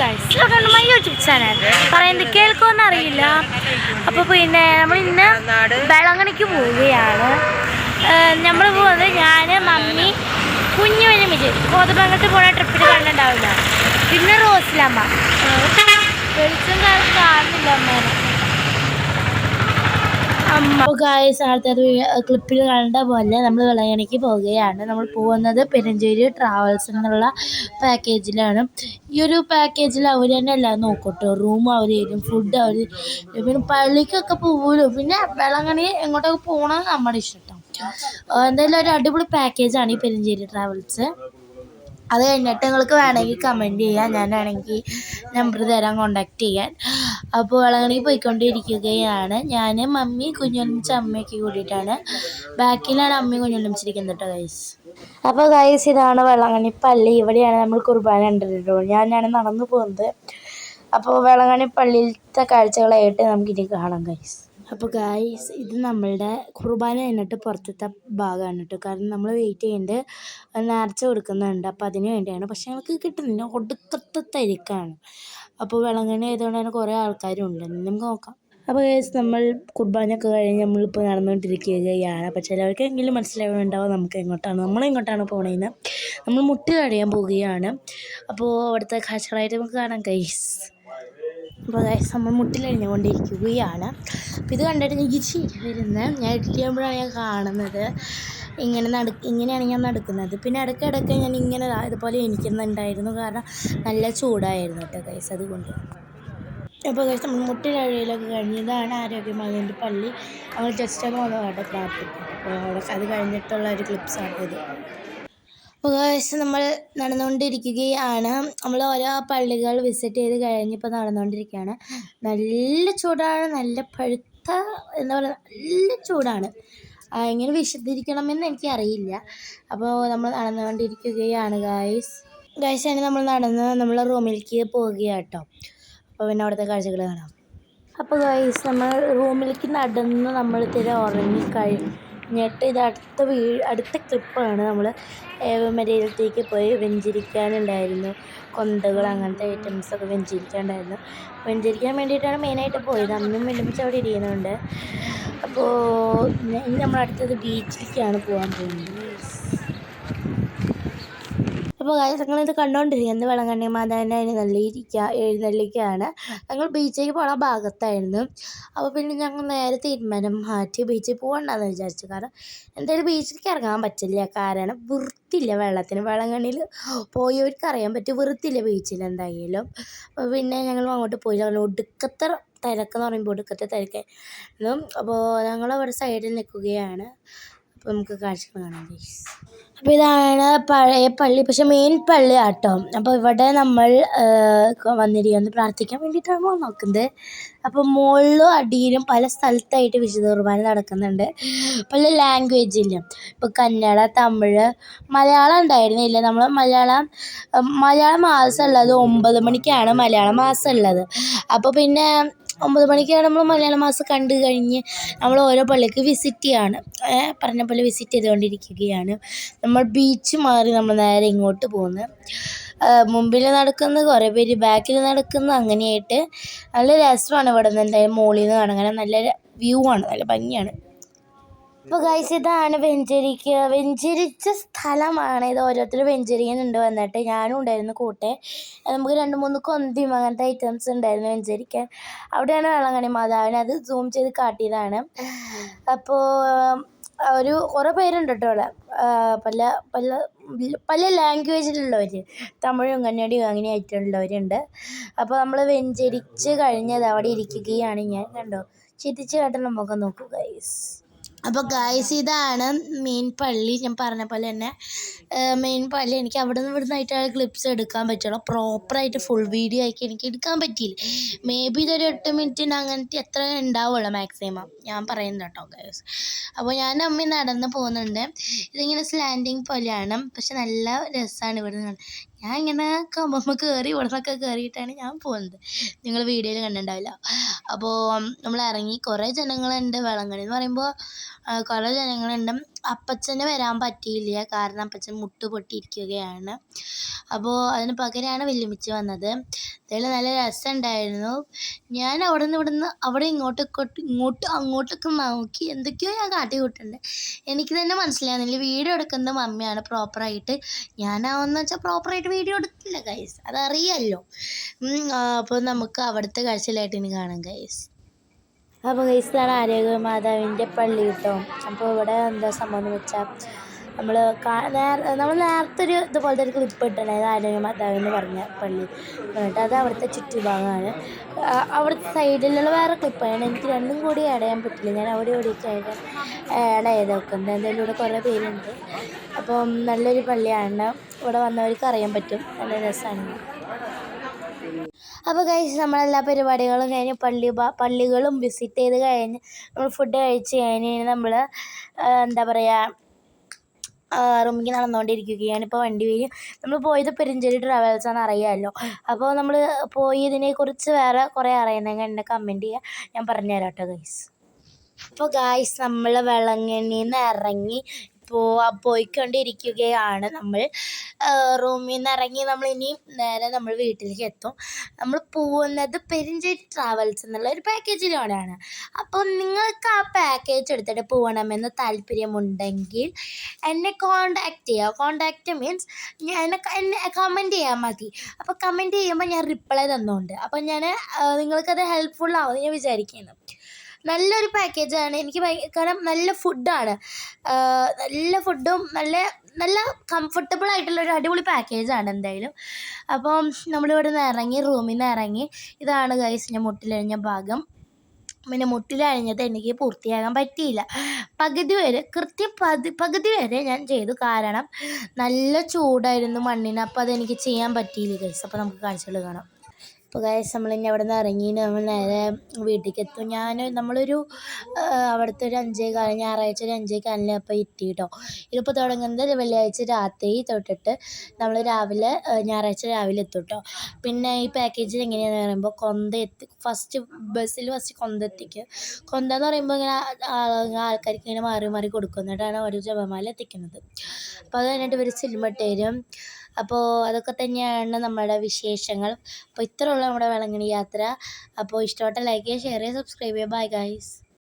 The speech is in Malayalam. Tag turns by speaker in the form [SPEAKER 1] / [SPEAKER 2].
[SPEAKER 1] ഗൈസ് മൈ യൂട്യൂബ് ചാനൽ പറയുന്നത് കേൾക്കുമെന്ന് അറിയില്ല. അപ്പോൾ പിന്നെ നമ്മൾ ഇന്ന് വെളങ്ങണിക്ക് പോവുകയാണ്. നമ്മൾ പോകുന്നത് ഞാൻ മമ്മി കുഞ്ഞു വലിയ വിജയ് കോതമംഗലത്ത് പോണ ട്രിപ്പിൽ കണ്ടിട്ടുണ്ടാവില്ല. പിന്നെ റോസിലമ്മ. വെളിച്ചം കാണുന്നില്ല അമ്മേനെ. അടുത്ത ക്ലിപ്പിൽ കണ്ട പോലെ നമ്മൾ വിളയണിക്ക് പോവുകയാണ്. നമ്മൾ പോകുന്നത് പെരുഞ്ചേരി ട്രാവൽസ് എന്നുള്ള പാക്കേജിലാണ് ഈ ഒരു പാക്കേജിൽ അവർ തന്നെ എല്ലാം നോക്കട്ടോ. റൂം അവർ തരും ഫുഡ് അവർ പിന്നെ പള്ളിക്കൊക്കെ പോകുമല്ലോ പിന്നെ വെള്ളങ്ങണി എങ്ങോട്ടൊക്കെ പോകണം നമ്മുടെ ഇഷ്ടം എന്തായാലും ഒരു അടിപൊളി പാക്കേജാണ് ഈ പെരുഞ്ചേരി ട്രാവൽസ് അത് കഴിഞ്ഞിട്ട് നിങ്ങൾക്ക് വേണമെങ്കിൽ കമന്റ് ചെയ്യാം. ഞാൻ വേണമെങ്കിൽ നമ്പർ തരാം കോണ്ടാക്ട് ചെയ്യാൻ. അപ്പോൾ വേളങ്ങണിക്ക് പോയിക്കൊണ്ടിരിക്കുകയാണ്. ഞാൻ മമ്മി കുഞ്ഞൊലിമിച്ച അമ്മയൊക്കെ കൂടിയിട്ടാണ്. ബാക്കിലാണ് അമ്മയും കുഞ്ഞൊലിമിച്ചിരിക്കുന്നത് കേട്ടോ ഗൈസ് അപ്പോൾ ഗൈസ് ഇതാണ് വെള്ളങ്ങണി പള്ളി. ഇവിടെയാണ് നമ്മൾ കുർബാന കണ്ടിട്ടുള്ളത്. ഞാനാണ് നടന്നു പോകുന്നത്. അപ്പോൾ വെള്ളങ്ങണി പള്ളിയിലത്തെ കാഴ്ചകളായിട്ട് നമുക്കിനി കാണാം ഗൈസ് അപ്പോൾ ഗായ്സ് ഇത് നമ്മളുടെ കുർബാന കഴിഞ്ഞിട്ട് പുറത്തത്തെ ഭാഗമാണ് കേട്ടോ കാരണം നമ്മൾ വെയിറ്റ് ചെയ്യുന്നുണ്ട് നേർച്ച കൊടുക്കുന്നുണ്ട്. അപ്പോൾ അതിന് വേണ്ടിയാണ്. പക്ഷേ ഞങ്ങൾക്ക് കിട്ടുന്നില്ല. ഒടുക്കത്തെ തിരക്കാണ്. അപ്പോൾ വിളങ്ങണി ആയതുകൊണ്ട് തന്നെ കുറേ ആൾക്കാരും ഉണ്ട് നമുക്ക് നോക്കാം. അപ്പോൾ ഗൈസ് നമ്മൾ കുർബാനയൊക്കെ കഴിഞ്ഞ് നമ്മളിപ്പോൾ നടന്നുകൊണ്ടിരിക്കുകയാണ്. അപ്പോൾ ചിലവർക്കെങ്കിലും മനസ്സിലാവുന്നുണ്ടാവും നമുക്ക് എങ്ങോട്ടാണ്. നമ്മൾ എങ്ങോട്ടാണ് പോണേന്ന്. നമ്മൾ മുട്ട് കഴിയാൻ പോവുകയാണ്. അപ്പോൾ അവിടുത്തെ കാഴ്ചകളായിട്ട് നമുക്ക് കാണാം ഗൈസ് അപ്പോൾ ഗൈസ് നമ്മൾ മുട്ടിലഴിഞ്ഞുകൊണ്ടിരിക്കുകയാണ് അപ്പോൾ ഇത് കണ്ടിട്ട് എനിക്ക് ചിരി വരുന്നത് ഞാൻ എഡിറ്റ് ചെയ്യുമ്പോഴാണ് ഞാൻ കാണുന്നത്. ഇങ്ങനെ നട ഇങ്ങനെയാണ് ഞാൻ നടക്കുന്നത്. പിന്നെ ഇടയ്ക്കിടയ്ക്ക് ഞാൻ ഇങ്ങനെ ഇതുപോലെ എനിക്കുന്നുണ്ടായിരുന്നു. കാരണം നല്ല ചൂടായിരുന്നു കേട്ടോ ഗൈസ് അതുകൊണ്ട്. അപ്പോൾ ഗൈസ് നമ്മൾ മുട്ടിലഴയിലൊക്കെ കഴിഞ്ഞതാണ് ആരോഗ്യമാതിന്റെ പള്ളി. നമ്മൾ ജസ്റ്റ് ഒന്ന് വന്നു കേട്ടോ പ്രാർത്ഥിക്കും അപ്പോൾ അവിടെ അത് കഴിഞ്ഞിട്ടുള്ള ഒരു ക്ലിപ്സാണ് ഇത്. അപ്പോൾ നമ്മൾ നടന്നുകൊണ്ടിരിക്കുകയാണ്. നമ്മൾ ഓരോ പള്ളികൾ വിസിറ്റ് ചെയ്ത് കഴിഞ്ഞിപ്പോൾ നടന്നുകൊണ്ടിരിക്കുകയാണ്. നല്ല ചൂടാണ് നല്ല പഴുത്ത എന്താ പറയുക നല്ല ചൂടാണ്. എങ്ങനെ വിശദീകരിക്കണമെന്ന് എനിക്കറിയില്ല. അപ്പോൾ നമ്മൾ നടന്നുകൊണ്ടിരിക്കുകയാണ് ഗായ്സ് ഗായ്സ് ആണ് നമ്മൾ നടന്ന് നമ്മളെ റൂമിലേക്ക് പോവുകയാണ് കേട്ടോ. അപ്പോൾ പിന്നെ അവിടുത്തെ കാഴ്ചകൾ കാണാം. അപ്പോൾ ഗായ്സ് നമ്മൾ റൂമിലേക്ക് നടന്ന് നമ്മൾ തിരെ ഉറങ്ങി കഴിഞ്ഞിട്ട് ഇത് അടുത്ത വീ അടുത്ത ക്ലിപ്പാണ് നമ്മൾ ഏവമരയിലത്തേക്ക് പോയി വെഞ്ചരിക്കാനുണ്ടായിരുന്നു. കൊന്തകൾ അങ്ങനത്തെ ഐറ്റംസൊക്കെ വെഞ്ചരിക്കാനുണ്ടായിരുന്നു. വെഞ്ചരിക്കാൻ വേണ്ടിയിട്ടാണ് മെയിനായിട്ട് പോയത്. അന്നും വെല്ലുമിച്ച് അവിടെ ഇരിക്കുന്നുണ്ട്. അപ്പോൾ ഇനി നമ്മൾ അടുത്തത് ബീച്ചിലേക്കാണ് പോകാൻ പോകുന്നത്. അപ്പോൾ കാര്യം എന്ന് വേണം വെള്ളങ്കണ്ണി മാതാവിനെ എഴുന്നള്ളിയിരിക്കുക എഴുന്നള്ളിക്കുകയാണ് ഞങ്ങൾ ബീച്ചിലേക്ക് പോണ ഭാഗത്തായിരുന്നു. അപ്പോൾ പിന്നെ ഞങ്ങൾ നേരെ തീരുമാനം മാറ്റി ബീച്ചിൽ പോകണ്ടെന്ന് വിചാരിച്ചു. കാരണം എന്തായാലും ബീച്ചിലേക്ക് ഇറങ്ങാൻ പറ്റില്ല. കാരണം വൃത്തിയില്ല വെള്ളത്തിന്. വെള്ളങ്കണ്ണിയിൽ പോയവർക്ക് അറിയാൻ പറ്റും വൃത്തിയില്ല ബീച്ചിൽ എന്തായാലും. അപ്പോൾ പിന്നെ ഞങ്ങൾ അങ്ങോട്ട് പോയി. ഞങ്ങൾ ഒടുക്കത്തെ തിരക്കെന്ന് പറയുമ്പോൾ ഒടുക്കത്തെ തിരക്കായിരുന്നു അപ്പോൾ ഞങ്ങൾ അവിടെ സൈഡിൽ നിൽക്കുകയാണ്. അപ്പോൾ നമുക്ക് കാഴ്ചകൾ കാണാം അപ്പോൾ ഇതാണ് പഴയ പള്ളി പക്ഷെ മെയിൻ പള്ളി ആട്ടോ. അപ്പോൾ ഇവിടെ നമ്മൾ വന്നിരിക്കുന്നത് പ്രാർത്ഥിക്കാൻ വേണ്ടിയിട്ടാണ് നോക്കുന്നത്. അപ്പോൾ മുകളിലും അടിയിലും പല സ്ഥലത്തായിട്ട് വിശുദ്ധ കുർബാന നടക്കുന്നുണ്ട്. പല ലാംഗ്വേജില്ല ഇപ്പോൾ കന്നഡ തമിഴ് മലയാളം ഉണ്ടായിരുന്നില്ല നമ്മൾ മലയാളം മലയാള മാസം ഉള്ളത് ഒമ്പത് മണിക്കാണ് മലയാള മാസം ഉള്ളത്. അപ്പോൾ പിന്നെ ഒമ്പത് മണിക്കാണ് നമ്മൾ മലയാള മാസം കണ്ടു കഴിഞ്ഞ് നമ്മൾ ഓരോ പള്ളിക്ക് വിസിറ്റ് ചെയ്യാണ്. പറഞ്ഞ പോലെ വിസിറ്റ് ചെയ്തുകൊണ്ടിരിക്കുകയാണ്. നമ്മൾ ബീച്ച് മാറി നമ്മൾ നേരെ ഇങ്ങോട്ട് പോകുന്നു. മുമ്പിൽ നടക്കുന്നത് കുറേ പേര് ബാക്കിൽ നടക്കുന്നത് അങ്ങനെയായിട്ട് നല്ല രസമാണ് ഇവിടെ നിന്ന് എന്തായാലും മുകളിൽ നിന്ന് കാണാൻ നല്ല വ്യൂ ആണ് നല്ല ഭംഗിയാണ്. അപ്പോൾ ഗൈസ് ഇതാണ് വെഞ്ചരിക്ക. വെഞ്ചരിച്ച സ്ഥലമാണ്. ഇത് ഓരോരുത്തർ വെഞ്ചരിക്കുന്നുണ്ട് വന്നിട്ട്. ഞാനും ഉണ്ടായിരുന്നു കൂട്ടെ. നമുക്ക് രണ്ട് മൂന്ന് കൊന്തിയും അങ്ങനത്തെ ഐറ്റംസ് ഉണ്ടായിരുന്നു വെഞ്ചരിക്കാൻ. അവിടെയാണ് വെള്ളങ്കണി മാതാവിനെ. അത് സൂം ചെയ്ത് കാട്ടിയതാണ്. അപ്പോൾ ഒരു കുറേ പേരുണ്ട് കേട്ടോ അവിടെ. പല പല പല ലാംഗ്വേജിലുള്ളവർ തമിഴും കന്നഡയും അങ്ങനെ ആയിട്ടുള്ളവരുണ്ട് അപ്പോൾ നമ്മൾ വെഞ്ചരിച്ച് കഴിഞ്ഞത് അവിടെ ഇരിക്കുകയാണ് ഞാൻ. കണ്ടോ? ചിരിച്ച് കാട്ടുന്ന നമുക്ക് നോക്കൂ ഗൈസ് അപ്പോൾ ഗായ്സ് ഇതാണ് മെയിൻ പള്ളി. ഞാൻ പറഞ്ഞ പോലെ തന്നെ മെയിൻ പള്ളി. എനിക്ക് അവിടെ നിന്ന് ഇവിടുന്ന് ആയിട്ടാണ് ക്ലിപ്സ് എടുക്കാൻ പറ്റുള്ളൂ. പ്രോപ്പറായിട്ട് ഫുൾ വീഡിയോ ആക്കി എനിക്ക് എടുക്കാൻ പറ്റിയില്ല. മേ ബി ഇതൊരു എട്ട് മിനിറ്റിന് അങ്ങനത്തെ എത്ര ഉണ്ടാവുള്ളൂ മാക്സിമം ഞാൻ പറയുന്നത് കേട്ടോ ഗായ്സ് അപ്പോൾ ഞാൻ അമ്മി നടന്ന് പോകുന്നുണ്ട്. ഇതിങ്ങനെ സ്ലാൻഡിങ് പോലെയാണ്. പക്ഷെ നല്ല രസമാണ് ഇവിടെ നിന്ന് ഞാൻ ഇങ്ങനെ കമ്പമ്മ കയറി ഇവിടെ കയറിയിട്ടാണ് ഞാൻ പോകുന്നത് നിങ്ങൾ വീഡിയോയിൽ കണ്ടിട്ടുണ്ടാവില്ല. അപ്പോൾ നമ്മൾ ഇറങ്ങി കുറേ ജനങ്ങളുണ്ട് വെള്ളംകളി എന്ന് പറയുമ്പോൾ കുറേ ജനങ്ങളുണ്ട്. അപ്പച്ചന് വരാൻ പറ്റിയില്ല. കാരണം അപ്പച്ചൻ മുട്ട് പൊട്ടിയിരിക്കുകയാണ് അപ്പോൾ അതിന് പകരമാണ് വല്യമ്മച്ചി വന്നത്. എന്തായാലും നല്ല രസമുണ്ടായിരുന്നു. ഞാൻ അവിടെ നിന്ന് ഇവിടെ നിന്ന് അവിടെ ഇങ്ങോട്ട് ഇങ്ങോട്ട് അങ്ങോട്ടൊക്കെ നോക്കി എന്തൊക്കെയോ ഞാൻ കാട്ടി കൂട്ടുണ്ട് എനിക്ക് തന്നെ മനസ്സിലാകുന്നില്ല വീഡിയോ എടുക്കുന്നത് മമ്മിയാണ് പ്രോപ്പറായിട്ട്. ഞാനാവെന്ന് വെച്ചാൽ പ്രോപ്പറായിട്ട് വീഡിയോ എടുക്കില്ല ഗൈസ് അതറിയാമല്ലോ അപ്പോൾ നമുക്ക് അവിടുത്തെ കാഴ്ചയിലായിട്ട് ഇനി കാണാം ഗൈസ് അപ്പോൾ ഗൈസ് ഇതാണ് ആരോഗ്യ മാതാവിന്റെ പള്ളി കേട്ടോ. അപ്പോൾ ഇവിടെ എന്താ സംഭവം എന്ന് വെച്ചാൽ നമ്മൾ നമ്മൾ നേരത്തെ ഒരു ഇതുപോലത്തെ ഒരു ക്ലിപ്പ് ഇട്ടുണ്ടായത് ആരോഗ്യ മാതാവെന്ന് പറഞ്ഞ പള്ളി. എന്നിട്ട് അത് അവിടുത്തെ ചുറ്റുഭാഗമാണ്. അവിടുത്തെ സൈഡിലുള്ള വേറെ ക്ലിപ്പാണ് എനിക്ക് രണ്ടും കൂടി ആഡ് ചെയ്യാൻ പറ്റില്ല. ഞാൻ അവിടെ ഓടിയിട്ടായിട്ട് ആഡ് ചെയ്ത് വെക്കുന്നത് എന്തായാലും ഇവിടെ കുറേ പേരുണ്ട്. അപ്പം നല്ലൊരു പള്ളിയാണ്. ഇവിടെ വന്നവർക്ക് അറിയാൻ പറ്റും. നല്ല രസമാണ്. അപ്പോൾ കഴിച്ച് നമ്മളെല്ലാ പരിപാടികളും കഴിഞ്ഞ് പള്ളി പള്ളികളും വിസിറ്റ് ചെയ്ത് കഴിഞ്ഞ് നമ്മൾ ഫുഡ് കഴിച്ച് കഴിഞ്ഞ് നമ്മൾ എന്താ പറയുക റൂമിലേക്ക് നടന്നുകൊണ്ടിരിക്കുകയാണ് ഇപ്പോൾ വണ്ടി വരും. നമ്മൾ പോയത് പെരിഞ്ചേരി ട്രാവൽസ് ആണ് അറിയാമല്ലോ അപ്പോൾ നമ്മൾ പോയതിനെക്കുറിച്ച് വേറെ കുറേ അറിയണമെങ്കിൽ എന്നെ കമന്റ് ചെയ്യുക ഞാൻ പറഞ്ഞുതരാം കേട്ടോ ഗൈസ് അപ്പോൾ ഗായ്സ് നമ്മൾ വെള്ളങ്ങണ്ണിന്ന് ഇറങ്ങി ഇപ്പോൾ പോയിക്കൊണ്ടിരിക്കുകയാണ് നമ്മൾ. റൂമിൽ നിന്ന് ഇറങ്ങി നമ്മൾ ഇനിയും നേരെ നമ്മൾ വീട്ടിലേക്ക് എത്തും നമ്മൾ പോകുന്നത് പെരിഞ്ചേരി ട്രാവൽസ് എന്നുള്ള ഒരു പാക്കേജിലൂടെയാണ് അപ്പോൾ നിങ്ങൾക്ക് ആ പാക്കേജ് എടുത്തിട്ട് പോകണമെന്ന് താല്പര്യമുണ്ടെങ്കിൽ എന്നെ കോണ്ടാക്ട് ചെയ്യുക. കോണ്ടാക്ട് മീൻസ് ഞാൻ എന്നെ കമന്റ് ചെയ്യാൻ മതി. അപ്പോൾ കമന്റ് ചെയ്യുമ്പോൾ ഞാൻ റിപ്ലൈ തന്നുകൊണ്ട് അപ്പോൾ ഞാൻ നിങ്ങൾക്കത് ഹെൽപ്ഫുൾ ആവുമെന്ന് ഞാൻ വിചാരിക്കുന്നു. നല്ലൊരു പാക്കേജാണ് എനിക്ക് കാരണം നല്ല ഫുഡാണ് നല്ല ഫുഡും നല്ല നല്ല കംഫർട്ടബിൾ ആയിട്ടുള്ള ഒരു അടിപൊളി പാക്കേജാണ് എന്തായാലും. അപ്പം നമ്മളിവിടെ നിന്ന് ഇറങ്ങി റൂമിൽ നിന്ന് ഇറങ്ങി. ഇതാണ് ഗൈസിന്റെ മുട്ടിലഴിഞ്ഞ ഭാഗം. പിന്നെ മുട്ടിലഴിഞ്ഞത് എനിക്ക് പൂർത്തിയാകാൻ പറ്റിയില്ല. പകുതി വരെ കൃത്യം പതി പകുതി വരെ ഞാൻ ചെയ്തു. കാരണം നല്ല ചൂടായിരുന്നു മണ്ണിന്. അപ്പോൾ അതെനിക്ക് ചെയ്യാൻ പറ്റിയില്ല ഗൈസ് അപ്പോൾ നമുക്ക് കാഴ്ചകൾ കാണാം. അപ്പോൾ ഗൈസ് നമ്മൾ ഇനി അവിടെ നിന്ന് ഇറങ്ങി നമ്മൾ നേരെ വീട്ടിലേക്ക് എത്തും ഞാൻ നമ്മളൊരു അവിടുത്തെ ഒരു അഞ്ചേ കാലം ഞായറാഴ്ച ഒരു അഞ്ചേ കാലിന് അപ്പോൾ എത്തി കേട്ടോ ഇതിപ്പോൾ തുടങ്ങുന്നത് വെള്ളിയാഴ്ച രാത്രി തൊട്ടിട്ട് നമ്മൾ രാവിലെ ഞായറാഴ്ച രാവിലെ എത്തും കേട്ടോ പിന്നെ ഈ പാക്കേജിൽ എങ്ങനെയാണെന്ന് പറയുമ്പോൾ കൊന്ത എത്തി ഫസ്റ്റ് ബസ്സിൽ ഫസ്റ്റ് കൊന്ത എത്തിക്കും. കൊന്ത എന്ന് പറയുമ്പോൾ ഇങ്ങനെ ആൾക്കാർക്ക് ഇങ്ങനെ മാറി മാറി കൊടുക്കും. എന്നിട്ടാണ് ഒരു ജപമാല എത്തിക്കുന്നത്. അപ്പോൾ അത് കഴിഞ്ഞിട്ട് ഇവർ സിനിമ തരും അപ്പോൾ അതൊക്കെ തന്നെയാണ് നമ്മുടെ വിശേഷങ്ങൾ. അപ്പോൾ ഇത്രയുള്ള നമ്മുടെ വേളാങ്കണ്ണി യാത്ര. അപ്പോൾ ഇഷ്ടപ്പെട്ട ലൈക്ക് ചെയ്യുക ഷെയർ ചെയ്യുക സബ്സ്ക്രൈബ് ചെയ്യുക ബൈ ഗൈസ്